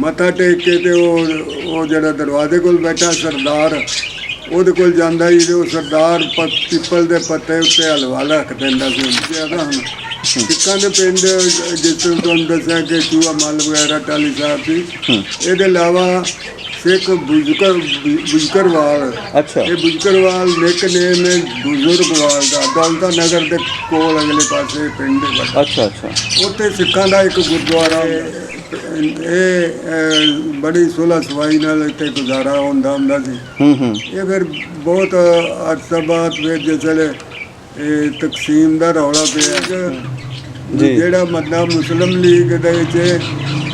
ਮੱਥਾ ਟੇਕ ਕੇ ਤੇ ਉਹ ਉਹ ਜਿਹੜਾ ਦਰਵਾਜ਼ੇ ਕੋਲ ਬੈਠਾ ਸਰਦਾਰ ਉਹਦੇ ਕੋਲ ਜਾਂਦਾ ਸੀ ਤੇ ਉਹ ਸਰਦਾਰ ਪਿੱਪਲ ਦੇ ਪੱਤੇ ਉੱਤੇ ਹਲਵਾ ਰੱਖ ਦਿੰਦਾ ਸੀ। ਜ਼ਿਆਦਾ ਹੁਣ ਸਿੱਖਾਂ ਦੇ ਪਿੰਡ ਜਿਸ ਤਰ੍ਹਾਂ ਤੁਹਾਨੂੰ ਦੱਸਿਆ ਕਿ ਚੂਹਾ ਮੱਲ ਵਗੈਰਾ ਟਾਲੀ ਸਾਹਿਬ ਸੀ ਇਹਦੇ ਇਲਾਵਾ ਸਿੱਖ ਬੁਜਕਰ ਬੁਜਕਰਵਾਲ ਅੱਛਾ। ਇਹ ਬੁਜਕਰਵਾਲ ਨਿਕ ਨੇਮ ਹੈ ਬਜ਼ੁਰਗਵਾਲ ਦਾ। ਦੌਲਤਾ ਨਗਰ ਦੇ ਕੋਲ ਅਗਲੇ ਪਾਸੇ ਪਿੰਡ ਅੱਛਾ ਅੱਛਾ। ਉੱਥੇ ਸਿੱਖਾਂ ਦਾ ਇੱਕ ਗੁਰਦੁਆਰਾ ਇਹ ਬੜੀ ਸੁਲਾ ਸਵਾਈ ਨਾਲ ਇੱਥੇ ਗੁਜ਼ਾਰਾ ਹੁੰਦਾ ਹੁੰਦਾ ਸੀ ਹੂੰ ਹੂੰ ਇਹ ਫਿਰ ਬਹੁਤ ਅਰਸਾ ਬਾਅਦ ਫਿਰ ਜਿਸਲੇ ਇਹ ਤਕਸੀਮ ਦਾ ਰੌਲਾ ਪਿਆ ਕਿ। ਜਿਹੜਾ ਮਤਲਬ ਮੁਸਲਮ ਲੀਗ ਦੇ ਵਿੱਚ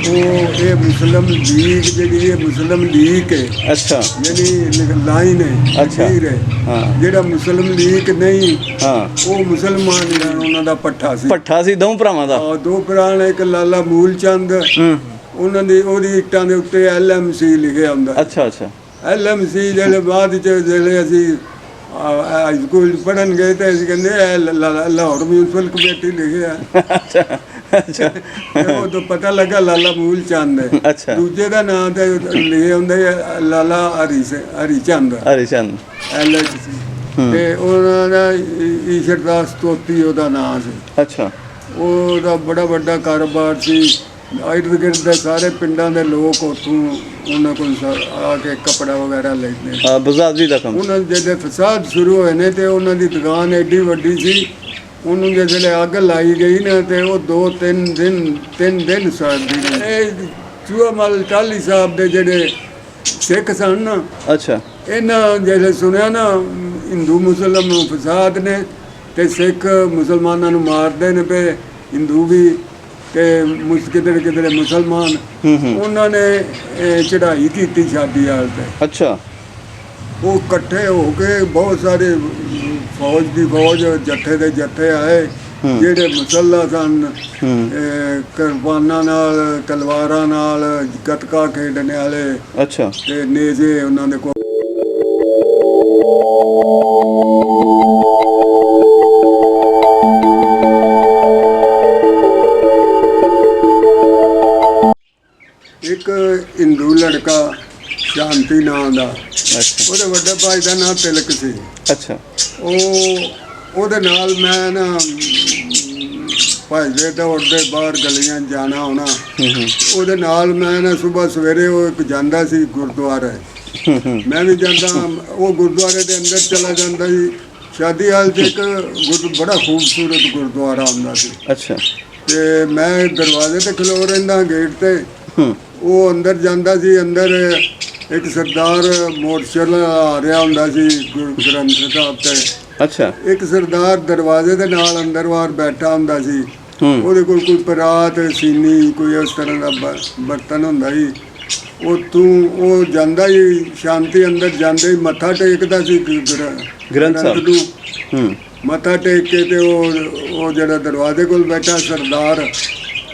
ਉਹ ਇਹ ਮੁਸਲਮ ਲੀਗ ਜਿਹੜੀ ਇਹ ਮੁਸਲਮ ਲੀਗ ਹੈ। ਅੱਛਾ। ਯਾਨੀ ਲਾਈਨ ਹੈ ਅੱਛਾ। ਲਕੀਰ ਹੈ। ਹਾਂ। ਜਿਹੜਾ ਮੁਸਲਮ ਲੀਗ ਨਹੀਂ ਹਾਂ। ਉਹ ਮੁਸਲਮਾਨ ਜਿਹੜਾ ਉਹਨਾਂ ਦਾ ਪੱਠਾ ਸੀ। ਪੱਠਾ ਸੀ ਦੋ ਭਰਾਵਾਂ ਦਾ? ਆ ਦੋ ਪੁਰਾਣ ਇੱਕ ਲਾਲਾ ਮੂਲ ਚੰਦ ਹੂੰ। ਉਹਨਾਂ ਦੀ ਉਹਦੀ ਇੱਟਾਂ ਦੇ ਉੱਤੇ ਐਲਐਮਸੀ ਲਿਖਿਆ ਹੁੰਦਾ। ਅੱਛਾ ਅੱਛਾ। ਐਲਐਮਸੀ ਜਿਹੜੇ ਬਾਅਦ ਚ ਜਿਹੜੇ ਅਸੀਂ ਹਾਈ ਸਕੂਲ ਪੜਨ ਗਏ ਤੇ ਅਸੀਂ ਕਹਿੰਦੇ ਇਹ ਲ- ਲ- ਲਾਹੌਰ ਮਿਊਨਿਸਪਲ ਕਮੇਟੀ ਲਿਖਿਆ। ਅੱਛਾ। ਅੱਛਾ। ਤੇ ਉਹ ਤੋਂ ਪਤਾ ਲੱਗਾ ਲਾਲਾ ਮੂਲ ਚੰਦ ਹੈ। ਅੱਛਾ। ਦੂਜੇ ਦਾ ਨਾਮ ਤੇ ਲਿਖੇ ਹੁੰਦੇ ਆ ਲਾਲਾ ਹਰੀ ਸ- ਹਰੀ ਚੰਦ। ਹਰੀ ਚੰਦ। ਐਲਐਚਸੀ ਤੇ ਉਹਨਾਂ ਦਾ ਈਸ਼ਰ ਦਾਸ ਤੋਤੀ ਉਹਦਾ ਨਾਮ ਸੀ। ਅੱਛਾ। ਉਹਦਾ ਬੜਾ ਵੱਡਾ ਕਾਰੋਬਾਰ ਸੀ। ਇਰਦ ਗਿਰਦ ਦੇ ਸਾਰੇ ਪਿੰਡਾਂ ਦੇ ਲੋਕ ਉੱਥੋਂ ਉਹਨਾਂ ਕੋਲ ਸ- ਆ ਕੇ ਕੱਪੜਾ ਵਗੈਰਾ ਲੈਂਦੇ ਅ, ਬਜ਼ਾਜ਼ੀ ਦਾ ਕੰਮ। ਉਹਨਾਂ ਦੇ ਜਿਹੜੇ ਫਸਾਦ ਸ਼ੁਰੂ ਹੋਏ ਨੇ ਤੇ ਉਹਨਾਂ ਦੀ ਦੁਕਾਨ ਐਡੀ ਵੱਡੀ ਸੀ ਉਹਨੂੰ ਜਿਹੜੇ ਅੱਗ ਲਾਈ ਗਈ ਨਾ ਤੇ ਉਹ ਦੋ ਤਿੰਨ ਦਿਨ ਤਿੰਨ ਦਿਨ ਸੜਦੀ ਰਹੀ ਇਹ ਚੂਹਾ ਮਲ ਟਾਲੀ ਸਾਹਿਬ ਦੇ ਜਿਹੜੇ ਸਿੱਖ ਸਨ ਨਾ ਅੱਛਾ। ਇਹਨਾਂ ਜਿਹੜੇ ਸੁਣਿਆ ਨਾ ਹਿੰਦੂ ਮੁਸਲਮ ਫਸਾਦ ਨੇ ਤੇ ਸਿੱਖ ਮੁਸਲਮਾਨਾਂ ਨੂੰ ਮਾਰਦੇ ਨੇ ਪਏ ਹਿੰਦੂ ਵੀ ਤੇ ਮੁਸ ਕਿਧਰੇ ਕਿਧਰੇ ਮੁਸਲਮਾਨ। ਉਹਨਾਂ ਨੇ ਇਹ ਚੜ੍ਹਾਈ ਕੀਤੀ ਸ਼ਾਦੀ ਵਾਲ ਤੇ ਅੱਛਾ। ਉਹ ਇਕੱਠੇ ਹੋ ਕੇ ਬਹੁਤ ਸਾਰੇ ਫੌਜ ਦੀ ਫੌਜ ਜੱਥੇ ਦੇ ਜੱਥੇ ਆਏ ਜਿਹੜੇ ਮੁਸੱਲਾ ਸਨ ਕਿਰਪਾਨਾਂ ਨਾਲ ਤਲਵਾਰਾਂ ਨਾਲ ਗੱਤਕਾ ਖੇਡਣ ਵਾਲੇ ਅੱਛਾ। ਤੇ ਨੇਜ਼ੇ ਉਹਨਾਂ ਦੇ ਕੋਲ। ਇੱਕ ਹਿੰਦੂ ਲੜਕਾ ਸ਼ਾਂਤੀ ਨਾਂ ਦਾ ਅੱਛਾ। ਉਹਦੇ ਵੱਡੇ ਭਾਈ ਦਾ ਨਾਂ ਤਿਲਕ ਸੀ। ਅੱਛਾ। ਉਹ ਉਹਦੇ ਨਾਲ ਮੈਂ ਨਾ ਭਾਈ ਦੇ ਦੌੜਦੇ ਬਾਹਰ ਗਲੀਆਂ ਜਾਣਾ ਹੋਣਾ। ਹੂੰ ਹੂੰ। ਉਹਦੇ ਨਾਲ ਮੈਂ ਨਾ ਸਵੇਰ ਸਵੇਰੇ ਉਹ ਇੱਕ ਜਾਂਦਾ ਸੀ ਗੁਰਦੁਆਰੇ। ਹੂੰ ਹੂੰ। ਮੈਂ ਵੀ ਜਾਂਦਾ ਉਹ ਗੁਰਦੁਆਰੇ ਦੇ ਅੰਦਰ ਚਲਾ ਜਾਂਦਾ ਸੀ। ਸ਼ਾਦੀ ਹਾਲ 'ਚ ਇੱਕ ਗੁਰ ਬੜਾ ਖੂਬਸੂਰਤ ਗੁਰਦੁਆਰਾ ਹੁੰਦਾ ਸੀ। ਅੱਛਾ। ਤੇ ਮੈਂ ਦਰਵਾਜ਼ੇ ਤੇ ਖਲੋ ਰਹਿੰਦਾ ਗੇਟ ਤੇ। ਹੂੰ। ਉਹ ਅੰਦਰ ਜਾਂਦਾ ਸੀ ਅੰਦਰ ਇੱਕ ਸਰਦਾਰ ਮੋਟਰਸਾਈਕਲ ਆ ਰਿਹਾ ਹੁੰਦਾ ਸੀ ਗੁਰੂ ਗ੍ਰੰਥ ਸਾਹਿਬ ਤੇ। ਅੱਛਾ। ਇੱਕ ਸਰਦਾਰ ਦਰਵਾਜ਼ੇ ਦੇ ਨਾਲ ਅੰਦਰ ਬਾਹਰ ਬੈਠਾ ਹੁੰਦਾ ਸੀ। ਹੂੰ। ਉਹਦੇ ਕੋਲ ਕੋਈ ਪਰਾਤ ਸੀਨੀ ਕੋਈ ਇਸ ਤਰ੍ਹਾਂ ਦਾ ਬ- ਬਰਤਨ ਹੁੰਦਾ ਸੀ। ਉਹ ਤੂੰ ਉਹ ਜਾਂਦਾ ਹੀ ਸ਼ਾਂਤੀ ਅੰਦਰ ਜਾਂਦੇ ਹੀ ਮੱਥਾ ਟੇਕਦਾ ਸੀ ਗ੍ਰ- ਗ੍ਰੰਥ ਸਾਹਿਬ। ਨੂੰ। ਹੂੰ। ਮੱਥਾ ਟੇਕ ਕੇ ਤੇ ਉਹ ਉਹ ਜਿਹੜਾ ਦਰਵਾਜ਼ੇ ਕੋਲ ਬੈਠਾ ਸਰਦਾਰ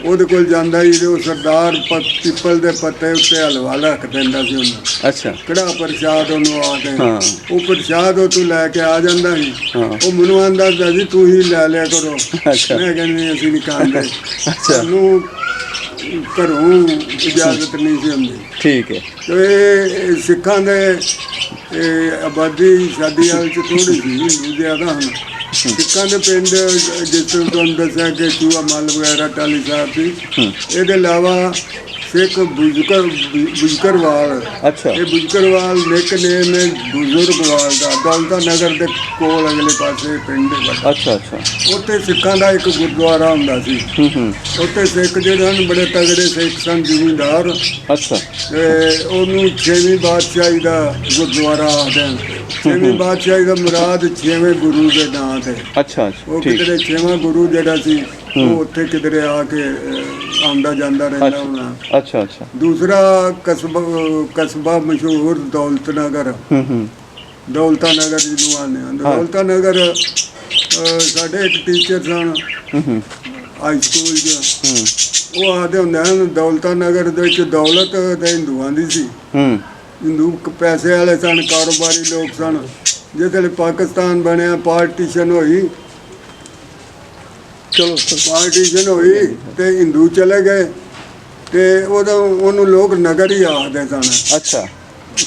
ਉਹਦੇ ਕੋਲ ਜਾਂਦਾ ਹੀ ਤੇ ਉਹ ਸਰਦਾਰ ਪਿੱਪਲ ਦੇ ਪੱਤੇ ਉੱਤੇ ਹਲਵਾ ਰੱਖ ਦਿੰਦਾ ਸੀ ਉਹਨੂੰ। ਅੱਛਾ। ਕੜਾ ਪ੍ਰਸ਼ਾਦ ਉਹਨੂੰ ਆ ਕੇ। ਉਹ ਪ੍ਰਸ਼ਾਦ ਉਹ ਤੂੰ ਲੈ ਕੇ ਆ ਜਾਂਦਾ ਸੀ। ਹਾਂ। ਉਹ ਮੈਨੂੰ ਆਂਦਾ ਸੀ ਤੂੰ ਹੀ ਲੈ ਲਿਆ ਕਰੋ। ਅੱਛਾ। ਮੈਂ ਕਹਿੰਦੀ ਅਸੀਂ ਨਹੀਂ ਖਾਂਦੇ। ਅੱਛਾ। ਸਾਨੂੰ ਘਰੋਂ ਇਜਾਜ਼ਤ ਨਹੀਂ ਸੀ ਹੁੰਦੀ। ਠੀਕ ਹੈ। ਤੇ ਇਹ ਸਿੱਖਾਂ ਦੇ ਇਹ ਆਬਾਦੀ ਸ਼ਾਦੀ ਹਾਲ ਚ ਥੋੜੀ ਹਿੰਦੂ ਜ਼ਿਆਦਾ ਹਨ ਸਿੱਖਾਂ ਦੇ ਪਿੰਡ ਜਿਸ ਤਰ੍ਹਾਂ ਤੁਹਾਨੂੰ ਦੱਸਿਆ ਕਿ ਚੂਹਾ ਮੱਲ ਵਗੈਰਾ ਟਾਲੀ ਸਾਹਿਬ ਸੀ ਇਹਦੇ ਇਲਾਵਾ ਸਿੱਖ ਬੁਜਕਰ ਬੁਜਕਰਵਾਲ ਅੱਛਾ। ਇਹ ਬੁਜਕਰਵਾਲ ਨਿਕ ਨੇਮ ਹੈ ਬਜ਼ੁਰਗਵਾਲ ਦਾ। ਦੌਲਤਾ ਨਗਰ ਦੇ ਕੋਲ ਅਗਲੇ ਪਾਸੇ ਪਿੰਡ ਹੈ ਅੱਛਾ ਅੱਛਾ। ਉੱਥੇ ਸਿੱਖਾਂ ਦਾ ਇੱਕ ਗੁਰਦੁਆਰਾ ਹੁੰਦਾ ਸੀ। ਹੂੰ ਹੂੰ। ਉੱਥੇ ਸਿੱਖ ਜਿਹੜੇ ਹਨ ਬੜੇ ਤਗੜੇ ਸਿੱਖ ਸਨ ਜ਼ਿਮੀਂਦਾਰ। ਅੱਛਾ। ਤੇ ਉਹਨੂੰ ਛੇਵੀਂ ਬਾਦਸ਼ਾਹੀ ਦਾ ਗੁਰਦੁਆਰਾ ਆਖਦੇ ਹਨ। ਛੇਵੀਂ ਬਾਦਸ਼ਾਹੀ ਦਾ ਮੁਰਾਦ ਛੇਵੇਂ ਗੁਰੂ ਦੇ ਨਾਂ ਤੇ। ਅੱਛਾ ਉਹ ਅੱਛਾ ਠੀਕ। ਕਿਧਰੇ ਛੇਵਾਂ ਗੁਰੂ ਜਿਹੜਾ ਸੀ ਉਹ ਉੱਥੇ ਕਿਧਰੇ ਆ ਕੇ ਆਉਂਦਾ ਜਾਂਦਾ ਰਹਿੰਦਾ ਹੋਣਾ। ਅੱਛਾ ਅੱਛਾ। ਦੂਸਰਾ ਕਸਬਾ ਕਸਬਾ ਮਸ਼ਹੂਰ ਦੌਲਤ ਨਗਰ। ਹੂੰ ਹੂੰ। ਦੌਲਤਾ ਨਗਰ ਜਿਹਨੂੰ ਹਨ ਦੌਲਤਾ ਨਗਰ ਸਾਡੇ ਇੱਕ ਟੀਚਰ ਸਨ ਹੂੰ ਹੂੰ। ਹਾਈ ਸਕੂਲ 'ਚ। ਹੂੰ। ਉਹ ਆਖਦੇ ਹੁੰਦੇ ਹਨ ਦੌਲਤਾ ਨਗਰ ਦੇ ਵਿੱਚ ਦੌਲਤ ਤੇ ਹਿੰਦੂਆਂ ਦੀ ਸੀ। ਹੂੰ। ਹਿੰਦੂ ਪੈਸੇ ਵਾਲੇ ਸਨ ਕਾਰੋਬਾਰੀ ਲੋਕ ਸਨ। ਵੇਲੇ ਪਾਕਿਸਤਾਨ ਬਣਿਆ ਪਾਰਟੀਸ਼ਨ ਹੋਈ। ਚਲੋ ਪਾਰਟੀਸ਼ਨ ਹੋਈ ਤੇ ਹਿੰਦੂ ਚਲੇ ਗਏ। ਤੇ ਉਦੋਂ ਉਹਨੂੰ ਲੋਕ ਨਗਰ ਹੀ ਆਖਦੇ ਸਨ। ਅੱਛਾ।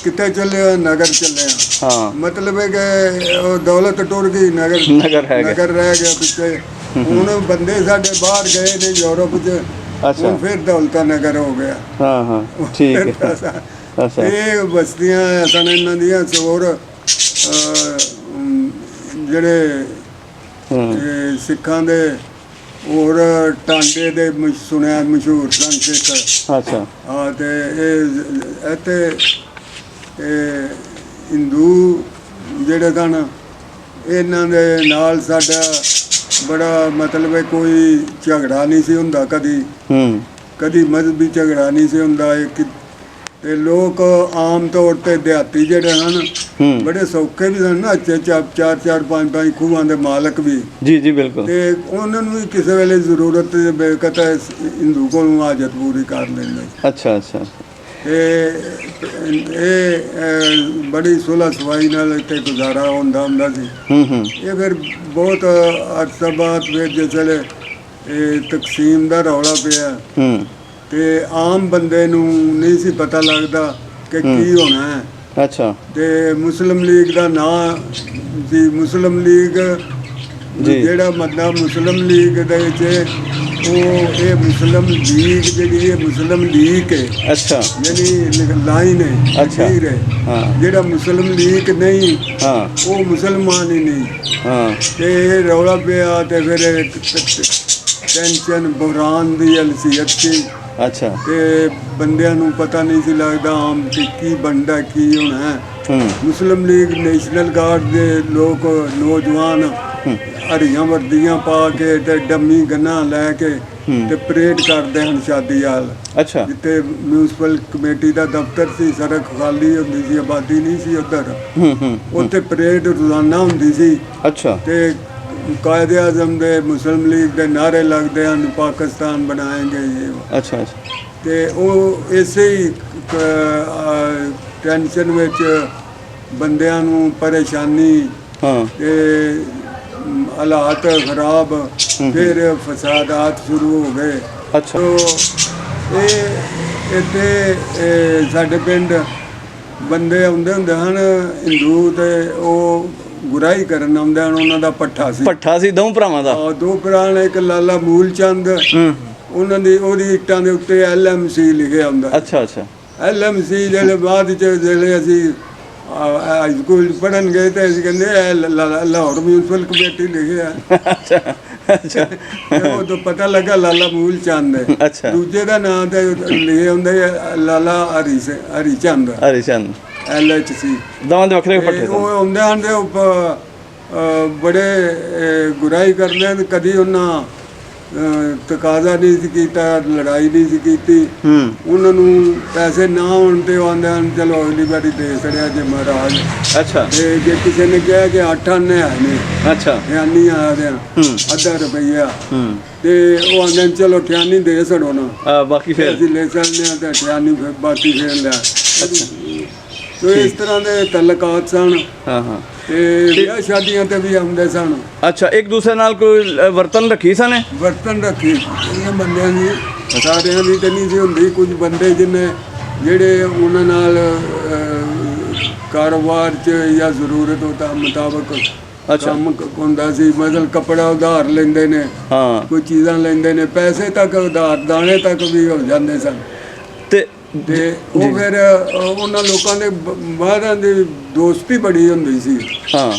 ਕਿੱਥੇ ਚੱਲਿਆ ਨਗਰ ਚੱਲਿਆ ਹਾਂ। ਮਤਲਬ ਹੈ ਕਿ ਉਹ ਦੌਲਤ ਟੁਰ ਗਈ ਨਗਰ ਨਗਰ ਰਹਿ ਗਿਆ। ਨਗਰ ਰਹਿ ਗਿਆ ਪਿੱਛੇ। ਹੁਣ ਬੰਦੇ ਸਾਡੇ ਬਾਹਰ ਗਏ ਨੇ ਯੂਰਪ 'ਚ। ਅੱਛਾ। ਫਿਰ ਦੌਲਤਾ ਨਗਰ ਹੋ ਗਿਆ। ਹਾਂ ਹਾਂ। ਠੀਕ ਹੈ। ਇਹ ਬਸਤੀਆਂ ਸਨ ਇਹਨਾਂ ਦੀਆਂ ਸੋਰ ਜਿਹੜੇ ਸਿੱਖਾਂ ਦੇ ਹੋਰ ਟਾਂਡੇ ਦੇ ਸੁਣਿਆ ਮਸ਼ਹੂਰ ਸਨ ਸਿੱਖ। ਅੱਛਾ। ਹਾਂ ਤੇ ਇਹ ਇੱਥੇ ਇਹ ਹਿੰਦੂ ਜਿਹੜੇ ਸਨ ਇਹਨਾਂ ਦੇ ਨਾਲ ਸਾਡਾ ਬੜਾ ਮਤਲਬ ਹੈ ਕੋਈ ਝਗੜਾ ਨਹੀਂ ਸੀ ਹੁੰਦਾ ਕਦੀ। ਹੂੰ। ਕਦੀ ਮਜ਼ਹਬੀ ਝਗੜਾ ਨਹੀਂ ਸੀ ਹੁੰਦਾ ਇਹ ਕਿ- ਤੇ ਲੋਕ ਆਮ ਤੌਰ ਤੇ ਦਿਹਾਤੀ ਜਿਹੜੇ ਹਨ ਹੂੰ। ਬੜੇ ਸੌਖੇ ਵੀ ਸਨ ਨਾ ਅੱਛੇ ਚਾਰ ਚਾਰ ਚਾਰ ਪੰਜ ਪੰਜ ਖੂਹਾਂ ਦੇ ਮਾਲਕ ਵੀ। ਜੀ ਜੀ ਬਿਲਕੁਲ। ਤੇ ਉਹਨਾਂ ਨੂੰ ਵੀ ਕਿਸੇ ਵੇਲੇ ਜ਼ਰੂਰਤ ਬੇਕਤ ਹਿੰਦੂ ਕੋਲੋਂ ਹਾਜਤ ਪੂਰੀ ਕਰ ਲੈਂਦੇ। ਅੱਛਾ ਅੱਛਾ। ਤੇ ਇਹ ਅਹ, ਬੜੀ ਸੁਲਹ ਸਵਾਈ ਨਾਲ ਇੱਥੇ ਗੁਜ਼ਾਰਾ ਹੁੰਦਾ ਹੁੰਦਾ ਸੀ। ਹੂੰ ਹੂੰ। ਇਹ ਫਿਰ ਬਹੁਤ ਅਰਸਾ ਬਾਅਦ ਫਿਰ ਜਿਸਲੇ ਇਹ ਤਕਸੀਮ ਦਾ ਰੌਲਾ ਪਿਆ। ਹੂੰ। ਤੇ ਆਮ ਬੰਦੇ ਨੂੰ ਨਹੀਂ ਸੀ ਪਤਾ ਲੱਗਦਾ ਕਿ ਕੀ ਹੋਣਾ ਹੈ। ਅੱਛਾ। ਤੇ ਮੁਸਲਿਮ ਲੀਗ ਦਾ ਨਾਂ ਸੀ ਮੁਸਲਿਮ ਲੀਗ। ਜੀ। ਜਿਹੜਾ ਮਤਲਬ ਮੁਸਲਿਮ ਲੀਗ ਦੇ ਵਿੱਚ ਉਹ ਇਹ ਮੁਸਲਿਮ ਲੀਗ ਜਿਹੜੀ ਹੈ ਮੁਸਲਿਮ ਲੀਗ ਹੈ। ਅੱਛਾ। ਯਾਨੀ ਲਾਈਨ ਹੈ ਅੱਛਾ। ਹੈ। ਹਾਂ। ਜਿਹੜਾ ਮੁਸਲਿਮ ਲੀਗ ਨਹੀਂ ਹਾਂ। ਉਹ ਮੁਸਲਮਾਨ ਹੀ ਨਹੀਂ। ਹਾਂ। ਤੇ ਇਹ ਰੌਲਾ ਪਿਆ ਤੇ ਫਿਰ ਟੈਨਸ਼ਨ ਬੁਹਰਾਨ ਦੀ ਹਲਸੀਅਤ ਸੀ। ਅੱਛਾ। ਤੇ ਬੰਦਿਆਂ ਨੂੰ ਪਤਾ ਨਹੀਂ ਸੀ ਲੱਗਦਾ ਆਮ ਕਿ ਕੀ ਬਣਦਾ ਕੀ ਹੋਣਾ ਮੁਸਲਿਮ ਲੀਗ ਨੈਸ਼ਨਲ ਗਾਰਡ ਦੇ ਲੋਕ ਨੌਜਵਾਨ ਹਰੀਆਂ ਵਰਦੀਆਂ ਪਾ ਕੇ ਤੇ ਡੰਮੀ ਗੰਨਾ ਲੈ ਕੇ ਤੇ ਪਰੇਡ ਕਰਦੇ ਹਨ ਸ਼ਾਦੀ ਹਾਲ। ਅੱਛਾ। ਜਿੱਥੇ ਮਿਊਨਿਸਪਲ ਕਮੇਟੀ ਦਾ ਦਫ਼ਤਰ ਸੀ ਸੜਕ ਖਾਲੀ ਹੁੰਦੀ ਸੀ ਆਬਾਦੀ ਨਹੀਂ ਸੀ ਉੱਧਰ। ਹੂੰ ਹੂੰ। ਉੱਥੇ ਪਰੇਡ ਰੋਜ਼ਾਨਾ ਹੁੰਦੀ ਸੀ। ਅੱਛਾ। ਤੇ ਕਾਇਦ ਆਜ਼ਮ ਦੇ ਮੁਸਲਿਮ ਲੀਗ ਦੇ ਨਾਰੇ ਲੱਗਦੇ ਹਨ ਪਾਕਿਸਤਾਨ ਬਣਾਏਂਗੇ ਇਹ। ਅੱਛਾ ਅੱਛਾ। ਤੇ ਉਹ ਇਸੇ ਹੀ ਟੈਨਸ਼ਨ ਵਿੱਚ ਬੰਦਿਆਂ ਨੂੰ ਪਰੇਸ਼ਾਨੀ ਹਾਂ। ਤੇ ਹਾਲਾਤ ਖਰਾਬ ਫਿਰ ਫਸਾਦਾਤ ਸ਼ੁਰੂ ਹੋ ਗਏ। ਅੱਛਾ। ਇਹ ਇੱਥੇ ਸਾਡੇ ਪਿੰਡ ਬੰਦੇ ਆਉਂਦੇ ਹੁੰਦੇ ਹਨ ਹਿੰਦੂ ਤੇ ਉਹ ਗੁਰਾਈ ਕਰਨ ਆਉਂਦੇ ਹਨ ਉਹਨਾਂ ਦਾ ਪੱਠਾ ਸੀ। ਪੱਠਾ ਸੀ ਦੋ ਭਰਾਵਾਂ ਦਾ। ਆ ਦੋ ਪੁਰਾਣੇ ਇੱਕ ਲਾਲਾ ਮੂਲ ਚੰਦ ਹੂੰ। ਉਹਨਾਂ ਦੀ ਉਹਦੀ ਇੱਟਾਂ ਦੇ ਉੱਤੇ ਐਲਐਮਸੀ ਲਿਖਿਆ ਹੁੰਦਾ। ਅੱਛਾ ਅੱਛਾ। ਐਲਐਮਸੀ ਜਿਹੜੇ ਬਾਅਦ ਚ ਜਿਹੜੇ ਅਸੀਂ ਸਕੂਲ ਪੜਨ ਗਏ ਤੇ ਅਸੀਂ ਕਹਿੰਦੇ ਲਾਹੌਰ ਮਿਊਨਿਸਪਲ ਕਮੇਟੀ ਲਿਖਿਆ। ਅੱਛਾ ਅੱਛਾ। ਉਹ ਤੋਂ ਪਤਾ ਲੱਗਾ ਲਾਲਾ ਮੂਲ ਚੰਦ ਹੈ। ਅੱਛਾ। ਦੂਜੇ ਦਾ ਨਾਮ ਤੇ ਲਿਖਿਆ ਹੁੰਦਾ ਲਾਲਾ ਹਰੀ ਸੇ Hari Chand. Hari Chand. L H C ਦੋਵਾਂ ਦੇ ਵੱਖਰੇ ਪੱਠੇ ਸਨ ਉਹ ਆਉਂਦੇ ਹਨ ਤੇ ਉਹ ਪ- ਅਹ ਬੜੇ ਗੁਰਾਈ ਕਰਦੇ ਹਨ। ਕਦੀ ਉਹਨਾਂ ਤਕਾਜ਼ਾ ਨਹੀਂ ਸੀ ਕੀਤਾ ਲੜਾਈ ਨਹੀਂ ਸੀ ਕੀਤੀ। ਹੂੰ। ਉਹਨਾਂ ਨੂੰ ਪੈਸੇ ਨਾ ਹੋਣ ਤੇ ਉਹ ਆਉਂਦੇ ਹਨ ਚਲੋ ਅਗਲੀ ਵਾਰੀ ਦੇ ਛੜਿਆ ਜੇ ਮਹਾਰਾਜ। ਅੱਛਾ। ਤੇ ਜੇ ਕਿਸੇ ਨੇ ਕਿਹਾ ਕਿ ਅੱਠ ਆਨੇ ਆਏ ਨੇ ਅੱਛਾ। ਠਿਆਨੀ ਆ ਦੇ ਅੱਧਾ ਰੁਪਈਆ। ਹੂੰ। ਤੇ ਉਹ ਆਂਦੇ ਚਲੋ ਠਿਆਨੀ ਦੇ ਛੜੋ ਨਾ। ਆ ਬਾਕੀ ਫਿਰ। ਅਸੀਂ ਲੈ ਸਕਦੇ ਹਾਂ ਤੇ ਫਿਰ ਬਾਕੀ ਫੇਰ ਲਿਆ ਤੇ ਇਸ ਤਰ੍ਹਾਂ ਦੇ ਤਲਕਾਤ ਸਨ। ਹਾਂ ਹਾਂ। ਤੇ ਵਿਆਹ ਸ਼ਾਦੀਆਂ ਤੇ ਵੀ ਆਉਂਦੇ ਸਨ। ਅੱਛਾ ਇੱਕ ਦੂਸਰੇ ਨਾਲ ਕੋਈ ਵਰਤਨ ਰੱਖੀ ਸਨ ਬਰਤਨ ਰੱਖੀ। ਇਹਨਾਂ ਬੰਦਿਆਂ ਦੀ ਸਾਰਿਆਂ ਦੀ ਤੇ ਨਹੀਂ ਸੀ ਹੁੰਦੀ। ਕੁਝ ਬੰਦੇ ਜਿਨੇ ਜਿਹੜੇ ਉਹਨਾਂ ਨਾਲ ਕਾਰੋਬਾਰ ਚ ਜਾਂ ਜ਼ਰੂਰਤ ਹੋਤਾ ਮੁਤਾਬਕ ਅੱਛਾ। ਕੰਮ ਹੁੰਦਾ ਸੀ। ਮਤਲਬ ਕਪੜਾ ਉਧਾਰ ਲੈਂਦੇ ਨੇ। ਹਾਂ। ਕੋਈ ਚੀਜ਼ਾਂ ਲੈਂਦੇ ਨੇ। ਪੈਸੇ ਤੱਕ ਉਧਾਰ ਦਾਣੇ ਤੱਕ ਵੀ ਹੋ ਜਾਂਦੇ ਸਨ। ਤੇ ਤੇ ਉਹ ਫਿਰ ਉਹਨਾਂ ਲੋਕਾਂ ਦੇ ਬ- ਬਾਹਰਾਂ ਦੀ ਦੋਸਤੀ ਬੜੀ ਹੁੰਦੀ ਸੀ। ਹਾਂ।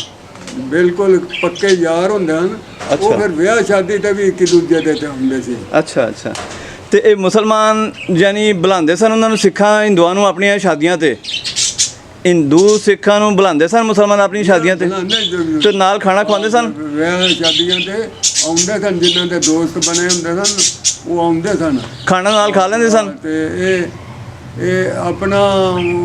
ਬਿਲਕੁਲ ਪੱਕੇ ਯਾਰ ਹੁੰਦੇ ਹਨ। ਅੱਛਾ। ਉਹ ਫਿਰ ਵਿਆਹ ਸ਼ਾਦੀ ਤੇ ਵੀ ਇੱਕ ਦੂਜੇ ਦੇ ਤੇ ਹੁੰਦੇ ਸੀ। ਅੱਛਾ ਅੱਛਾ। ਤੇ ਇਹ ਮੁਸਲਮਾਨ ਯਾਨੀ ਬੁਲਾਉਂਦੇ ਸਨ ਉਹਨਾਂ ਨੂੰ ਸਿੱਖਾਂ ਹਿੰਦੂਆਂ ਨੂੰ ਆਪਣੀਆਂ ਸ਼ਾਦੀਆਂ ਤੇ? ਹਿੰਦੂ ਸਿੱਖਾਂ ਨੂੰ ਬੁਲਾਉਂਦੇ ਸਨ ਮੁਸਲਮਾਨ ਆਪਣੀਆਂ ਸ਼ਾਦੀਆਂ ਤੇ? ਤੇ ਨਾਲ ਖਾਣਾ ਖਵਾਉਂਦੇ ਸਨ? ਵਿਆਹ ਸ਼ਾਦੀਆਂ ਤੇ ਆਉਂਦੇ ਸਨ ਜਿਨ੍ਹਾਂ ਦੇ ਦੋਸਤ ਬਣੇ ਹੁੰਦੇ ਸਨ ਉਹ ਆਉਂਦੇ ਸਨ। ਖਾਣਾ ਨਾਲ ਖਾ ਲੈਂਦੇ ਸਨ? ਤੇ ਇਹ ਇਹ ਆਪਣਾ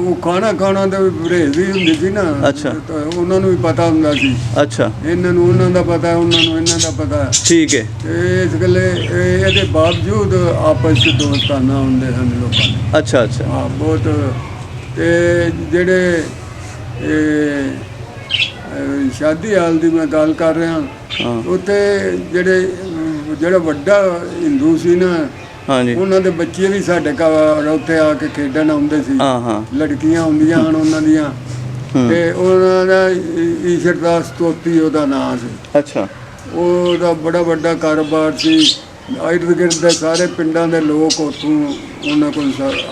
ਉਹ ਖਾਣਾ ਖਾਣਾ ਤੇ ਪਰਹੇਜ਼ ਵੀ ਹੁੰਦੀ ਸੀ ਨਾ। ਅੱਛਾ। ਤਾਂ ਉਹਨਾਂ ਨੂੰ ਵੀ ਪਤਾ ਹੁੰਦਾ ਸੀ। ਅੱਛਾ। ਇਹਨਾਂ ਨੂੰ ਉਹਨਾਂ ਦਾ ਪਤਾ ਉਹਨਾਂ ਨੂੰ ਇਹਨਾਂ ਦਾ ਪਤਾ। ਠੀਕ ਹੈ। ਤੇ ਇਸ ਗੱਲੇ ਇਹ- ਇਹਦੇ ਬਾਵਜੂਦ ਆਪਸ ਵਿੱਚ ਦੋਸਤਾਨਾ ਹੁੰਦੇ ਹਨ ਲੋਕਾਂ ਦੇ। ਅੱਛਾ ਅੱਛਾ। ਹਾਂ ਬਹੁਤ। ਤੇ ਜਿਹੜੇ ਇਹ ਅਹ, ਸ਼ਾਦੀ ਹਾਲ ਦੀ ਮੈਂ ਗੱਲ ਕਰ ਰਿਹਾ। ਹਾਂ। ਉੱਥੇ ਜਿਹੜੇ ਜਿਹੜਾ ਵੱਡਾ ਹਿੰਦੂ ਸੀ ਨਾ ਹਾਂਜੀ। ਉਹਨਾਂ ਦੇ ਬੱਚੇ ਵੀ ਸਾਡੇ ਘਰ ਉੱਥੇ ਆ ਕੇ ਖੇਡਣ ਆਉਂਦੇ ਸੀ। ਹਾਂ ਹਾਂ। ਲੜਕੀਆਂ ਹੁੰਦੀਆਂ ਹਨ ਉਹਨਾਂ ਦੀਆਂ। ਤੇ ਉਹਨਾਂ ਦਾ ਈ- ਈਸ਼ਰ ਦਾਸ ਤੋਤੀ ਉਹਦਾ ਨਾਮ ਸੀ। ਅੱਛਾ। ਉਹਦਾ ਬੜਾ ਵੱਡਾ ਕਾਰੋਬਾਰ ਸੀ। ਇਰਦ ਗਿਰਦ ਦੇ ਸਾਰੇ ਪਿੰਡਾਂ ਦੇ ਲੋਕ ਉੱਥੋਂ ਉਹਨਾਂ ਕੋਲ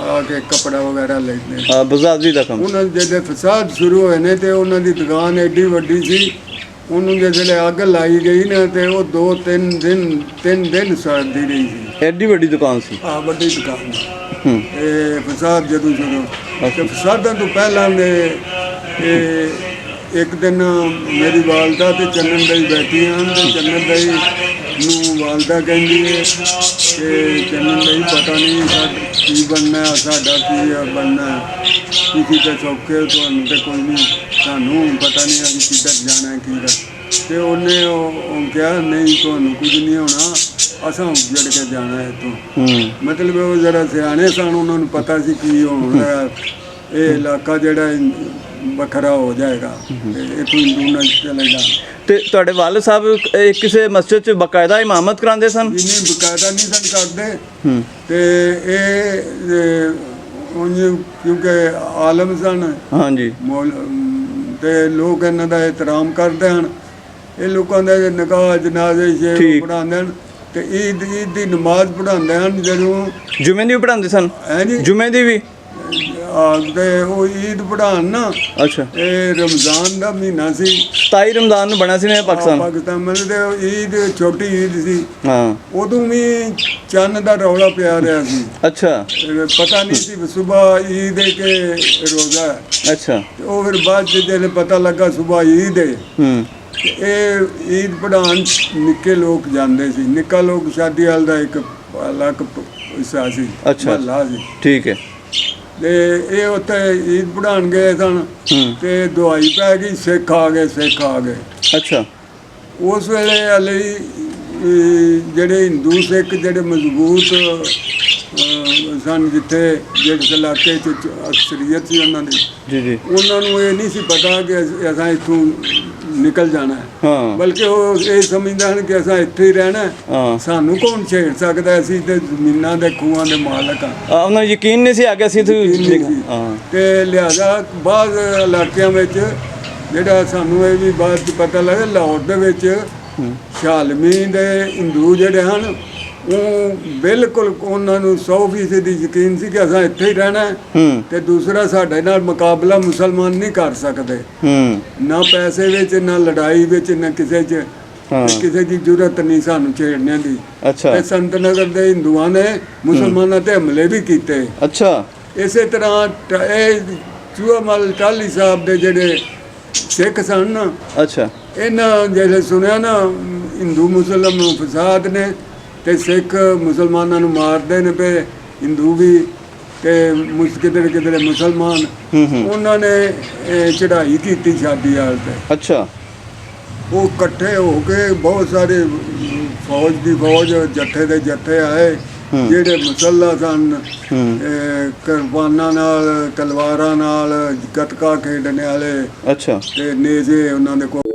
ਆ ਕੇ ਕੱਪੜਾ ਵਗੈਰਾ ਲੈਂਦੇ ਆ, ਬਜ਼ਾਜ਼ੀ ਦਾ ਕੰਮ ਉਹਨਾਂ ਦੇ ਜਿਹੜੇ ਫਸਾਦ ਸ਼ੁਰੂ ਹੋਏ ਨੇ ਤੇ ਉਹਨਾਂ ਦੀ ਦੁਕਾਨ ਐਡੀ ਵੱਡੀ ਸੀ। ਉਹਨੂੰ ਜਿਹੜੇ ਅੱਗ ਲਾਈ ਗਈ ਨਾ ਤੇ ਉਹ ਦੋ ਤਿੰਨ ਦਿਨ ਤਿੰਨ ਦਿਨ ਸੜਦੀ ਰਹੀ ਸੀ। ਐਡੀ ਵੱਡੀ ਦੁਕਾਨ ਸੀ। ਆ ਵੱਡੀ ਦੁਕਾਨ ਹੂੰ। ਇਹ ਫਸਾਦ ਜਦੋਂ ਸ਼ੁਰੂ ਤੇ ਫਸਾਦਾਂ ਤੋਂ ਪਹਿਲਾਂ ਦੇ ਇਹ ਇੱਕ ਦਿਨ ਮੇਰੀ ਵਾਲਦਾ ਤੇ ਚੰਨਨ ਦਈ ਬੈਠੀਆਂ ਤੇ ਚੰਨਨ ਦਈ ਨੂੰ ਵਾਲਦਾ ਕਹਿੰਦੀ ਹੈ ਕਿ ਚੰਨਨ ਦਈ ਪਤਾ ਨਹੀਂ ਸਾਡਾ ਕੀ ਬਣਨਾ ਸਾਡਾ ਕੀ ਹੈ ਬਣਨਾ। ਤੁਸੀਂ ਤੇ ਹੋ, ਤੁਹਾਨੂੰ ਤੇ ਕੋਈ ਨਹੀਂ ਸਾਨੂੰ ਪਤਾ ਨਹੀਂ ਅਸੀਂ ਕਿੱਧਰ ਜਾਣਾ ਹੈ, ਕੀ ਕਰ ਤੇ ਉਹਨੇ ਉਹ ਉਹ ਕਿਹਾ ਨਹੀਂ ਤੁਹਾਨੂੰ ਕੁਝ ਨਹੀਂ ਹੋਣਾ। ਅਸਾਂ ਉੱਜੜ ਕੇ ਜਾਣਾ ਹੈ ਇੱਥੋਂ। ਹੂੰ। ਮਤਲਬ ਉਹ ਜਰਾ ਸਿਆਣੇ ਸਨ ਉਹਨਾਂ ਨੂੰ ਪਤਾ ਸੀ ਕੀ ਹੋਣਾ। ਹੈ। ਇਹ ਇਲਾਕਾ ਜਿਹੜਾ ਹੈ ਵੱਖਰਾ ਹੋ ਜਾਏਗਾ। ਤੇ ਇਥੋਂ ਹਿੰਦੂ ਨਾਲ ਚਲੇ ਜਾਣ। ਤੇ ਤੁਹਾਡੇ ਵਾਲਦ ਸਾਹਿਬ ਇਹ ਕਿਸੇ ਮਸਜਿਦ 'ਚ ਬਕਾਇਦਾ ਇਮਾਮਤ ਕਰਾਉਂਦੇ ਸਨ? ਜਿੰਨੀ ਬਕਾਇਦਾ ਨਹੀਂ ਸਨ ਕਰਦੇ। ਹੂੰ। ਤੇ ਇਹ ਇਹ ਉਂਝ ਕਿਉਂਕਿ ਆਲਮ ਸਨ। ਹਾਂਜੀ। ਮੌਲ- ਅਮ, ਤੇ ਲੋਕ ਇਹਨਾਂ ਦਾ ਇਹਤਰਾਮ ਕਰਦੇ ਹਨ। ਇਹ ਲੋਕਾਂ ਦੇ ਨਿਕਾਹ ਜਨਾਜ਼ੇ ਸ਼ੇ ਠੀਕ। ਪੜਾਉਂਦੇ ਹਨ। ਤੇ ਈਦ ਈਦ ਦੀ ਨਮਾਜ਼ ਪੜਾਉਂਦੇ ਹਨ ਜਦੋਂ ਜੁਮੇ ਦੀ ਵੀ ਪੜਾਉਂਦੇ ਸਨ? ਹੈ ਜੀ। ਜੁਮੇ ਦੀ ਵੀ? ਆ ਤੇ ਉਹ ਈਦ ਪੜਾਉਣ ਨਾ ਅੱਛਾ। ਇਹ ਰਮਜ਼ਾਨ ਦਾ ਮਹੀਨਾ ਸੀ। 27 ਰਮਜ਼ਾਨ ਨੂੰ ਬਣਾ ਸੀ ਨੇ ਪਾਕਿਸਤਾਨ? ਪਾਕਿਸਤਾਨ ਮਤਲਬ ਤੇ ਉਹ ਈਦ ਛੋਟੀ ਈਦ ਸੀ। ਹਾਂ। ਉਦੋਂ ਵੀ ਚੰਨ ਦਾ ਰੌਲਾ ਪਿਆ ਰਿਹਾ ਸੀ। ਅੱਛਾ। ਇਹ ਪਤਾ ਨਹੀਂ ਸੀ ਸਵੇਰ ਈਦ ਹੈ ਕਿ ਰੋਜ਼ਾ ਹੈ। ਅੱਛਾ। ਤੇ ਉਹ ਫਿਰ ਬਾਅਦ ਚ ਜਦੋਂ ਪਤਾ ਲੱਗਾ ਸਵੇਰ ਈਦ ਹੈ। ਹੂੰ। ਤੇ ਇਹ ਈਦ ਪੜਾਉਣ ਨਿੱਕੇ ਲੋਕ ਜਾਂਦੇ ਸੀ। ਨਿੱਕਾ ਲੋਕ ਸ਼ਾਦੀ ਹਾਲ ਦਾ ਇੱਕ ਅਲੱਗ ਹਿੱਸਾ ਸੀ ਅੱਛਾ। ਮਹੱਲਾ ਸੀ। ਠੀਕ ਹੈ। ਤੇ ਇਹ ਉੱਥੇ ਈਦ ਪੜਾਉਣ ਗਏ ਸਨ ਤੇ ਦਵਾਈ ਪੈ ਗਈ ਸਿੱਖ ਆ ਗਏ ਸਿੱਖ ਆ ਗਏ। ਅੱਛਾ। ਉਸ ਵੇਲੇ ਹਲੇ ਜਿਹੜੇ ਹਿੰਦੂ ਸਿੱਖ ਜਿਹੜੇ ਮਜ਼ਬੂਤ ਸਨ ਜਿੱਥੇ ਜਿਹੜੇ ਇਲਾਕੇ ਚ ਅਕਸਰੀਅਤ ਸੀ ਉਹਨਾਂ ਦੀ। ਜੀ ਜੀ। ਉਹਨਾਂ ਨੂੰ ਇਹ ਨਹੀਂ ਸੀ ਪਤਾ ਕਿ ਅਸਾਂ ਇੱਥੋਂ ਨਿਕਲ ਜਾਣਾ। ਹੈ। ਹਾਂ ਬਲਕਿ ਉਹ ਇਹ ਸਮਝਦੇ ਹਨ ਕਿ ਅਸਾਂ ਇੱਥੇ ਹੀ ਰਹਿਣਾ ਹੈ। ਹਾਂ। ਸਾਨੂੰ ਕੌਣ ਛੇੜ ਸਕਦਾ? ਹੈ? ਅਸੀਂ ਤੇ ਜ਼ਮੀਨਾਂ ਦੇ ਖੂਹਾਂ ਦੇ ਮਾਲਕ ਹਾਂ। ਆ, ਉਹਨਾਂ ਨੂੰ ਯਕੀਨ ਨਹੀਂ ਸੀ ਆ ਨਹੀਂ ਸੀ। ਹਾਂ। ਤੇ ਲਿਹਾਜ਼ਾ ਬਾਅਦ ਇਲਾਕਿਆਂ ਵਿੱਚ ਜਿਹੜਾ ਸਾਨੂੰ ਇਹ ਵੀ ਬਾਅਦ ਚ ਪਤਾ ਲੱਗਾ ਲਾਹੌਰ ਦੇ ਵਿੱਚ ਸ਼ਾਲਮੀ ਦੇ ਹਿੰਦੂ ਜਿਹੜੇ ਹਨ ਉਹ ਬਿਲਕੁਲ ਉਹਨਾਂ ਨੂੰ 100% ਦੀ ਯਕੀਨ ਸੀ ਕਿ ਅਸਾਂ ਇੱਥੇ ਹੀ ਰਹਿਣਾ ਹੈ ਤੇ ਦੂਸਰਾ ਸਾਡੇ ਨਾਲ ਮੁਕਾਬਲਾ ਮੁਸਲਮਾਨ ਨਹੀਂ ਕਰ ਸਕਦੇ। ਹੂੰ। ਨਾ ਪੈਸੇ ਵਿੱਚ ਨਾ ਲੜਾਈ ਵਿੱਚ ਨਾ ਕਿਸੇ 'ਚ। ਕਿਸੇ ਦੀ ਜ਼ਰੂਰਤ ਨਹੀਂ ਸਾਨੂੰ ਛੇੜਨੇ ਦੀ। ਅੱਛਾ। ਤੇ ਸੰਤ ਨਗਰ ਦੇ ਹਿੰਦੂਆਂ ਨੇ ਮੁਸਲਮਾਨਾਂ ਤੇ ਹਮਲੇ ਵੀ ਕੀਤੇ। ਅੱਛਾ। ਇਸੇ ਤਰ੍ਹਾਂ ਇਹ ਚੂਆਮਲ ਟਾਲੀ ਸਾਹਿਬ ਦੇ ਜਿਹੜੇ ਸਿੱਖ ਸਨ ਅੱਛਾ। ਇਹਨਾਂ ਜਿਹੜੇ ਸੁਣਿਆ ਨਾ ਹਿੰਦੂ ਮੁਸਲਮਾਨ ਫਸਾਦ ਨੇ ਤੇ ਸਿੱਖ ਮੁਸਲਮਾਨਾਂ ਨੂੰ ਮਾਰਦੇ ਨੇ ਪਏ ਹਿੰਦੂ ਵੀ ਤੇ ਮੁਸ ਕਿਧਰੇ ਕਿਧਰੇ ਮੁਸਲਮਾਨ। ਉਹਨਾਂ ਨੇ ਚੜ੍ਹਾਈ ਕੀਤੀ ਸ਼ਾਦੀ ਹਾਲ ਤੇ। ਅੱਛਾ। ਉਹ ਇਕੱਠੇ ਹੋ ਕੇ ਬਹੁਤ ਸਾਰੇ ਫੌਜ ਦੀ ਫੌਜ ਜੱਥੇ ਦੇ ਜੱਥੇ ਆਏ। ਜਿਹੜੇ ਮੁਸੱਲਾ ਸਨ ਕਿਰਪਾਨਾਂ ਨਾਲ ਤਲਵਾਰਾਂ ਨਾਲ ਗੱਤਕਾ ਖੇਡਣ ਵਾਲੇ ਅੱਛਾ। ਤੇ ਨੇਜ਼ੇ ਉਹਨਾਂ ਦੇ ਕੋਲ।